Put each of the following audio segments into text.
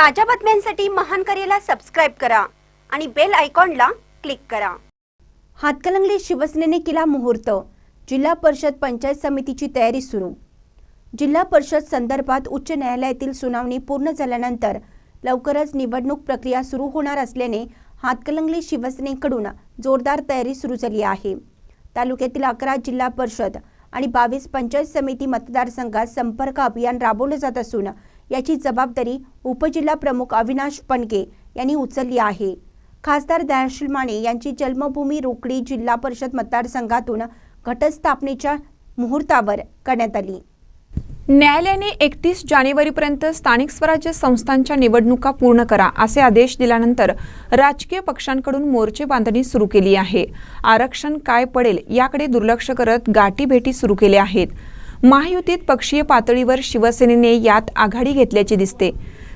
ताज्या बातम्यांसाठी महान करेला सबस्क्राईब करा आणि बेल आयकॉनला क्लिक करा. हातकलंगले शिवसेनेने केला मुहूर्त. जिल्हा परिषद पंचायत समितीची तयारी सुरू. जिल्हा परिषद संदर्भात उच्च न्यायालयातील सुनावणी पूर्ण झाल्यानंतर लवकरच निवडणूक प्रक्रिया सुरू होणार असल्याने हातकलंगले शिवसेनेकडून जोरदार तयारी सुरू झाली आहे. तालुक्यातील अकरा जिल्हा परिषद आणि बावीस पंचायत समिती मतदारसंघात संपर्क अभियान राबवलं जात असून याची जबाबदारी उपजिल्हा प्रमुख अविनाश पणके यांनी उचलली आहे. खासदार दयाशील माने यांची जन्मभूमी रोकडी जिल्हा परिषद मतदारसंघातून घटस्थापनेच्या मुहूर्तावर करण्यात आली. न्यायालयाने एकतीस जानेवारीपर्यंत स्थानिक स्वराज्य संस्थांच्या निवडणुका पूर्ण करा असे आदेश दिल्यानंतर राजकीय पक्षांकडून मोर्चे बांधणी सुरू केली आहे. आरक्षण काय पडेल याकडे दुर्लक्ष करत गाठीभेटी सुरू केल्या आहेत. महायुतीत पक्षीय पातळीवर शिवसेनेने यात आघाडी घेतल्याचे दिसते.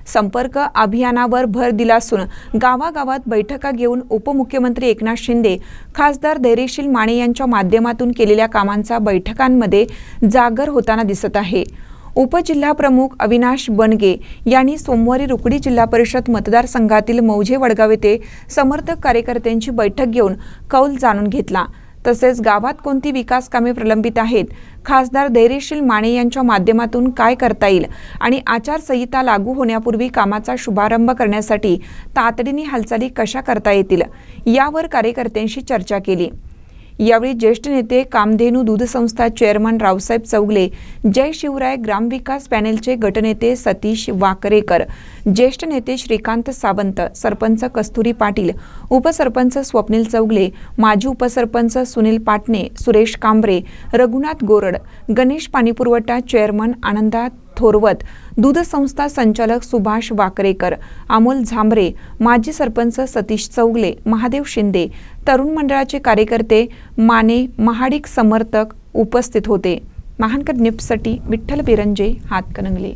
संपर्क अभियानावर भर दिला असून गावागावात बैठका घेऊन उपमुख्यमंत्री एकनाथ शिंदे खासदार धैर्यशील माने यांच्या माध्यमातून केलेल्या कामांचा बैठकांमध्ये जागर होताना दिसत आहे. उपजिल्हाप्रमुख अविनाश बनगे यांनी सोमवारी रुकडी जिल्हा परिषद मतदारसंघातील मौजे वडगाव येथे समर्थक कार्यकर्त्यांची बैठक घेऊन कौल जाणून घेतला. तसेच गावात कोणती विकास कामे प्रलंबित आहेत? खासदार धैर्यशील माने यांच्या माध्यमातून काय करता येईल? आणि आचारसंहिता लागू होण्यापूर्वी कामाचा शुभारंभ करण्यासाठी तातडीने हालचाली कशा करता येतील? यावर कार्यकर्त्यांशी चर्चा केली. यावेळी ज्येष्ठ नेते कामधेनू दूध संस्था चेअरमन रावसाहेब चौगले जय शिवराय ग्रामविकास पॅनेलचे गटनेते सतीश वाकरेकर ज्येष्ठ नेते श्रीकांत सावंत सरपंच कस्तुरी पाटील उपसरपंच स्वप्नील चौगले माजी उपसरपंच सुनील पाटणे सुरेश कांबरे रघुनाथ गोरड गणेश पाणीपुरवठा चेअरमन आनंदा थोरवत दूध संस्था संचालक सुभाष वाकरेकर अमोल झांबरे माजी सरपंच सतीश चौगले महादेव शिंदे तरुण मंडळाचे कार्यकर्ते माने महाडिक समर्थक उपस्थित होते. महानकर निप्ससाठी विठ्ठल बिरंजे हातकणंगले.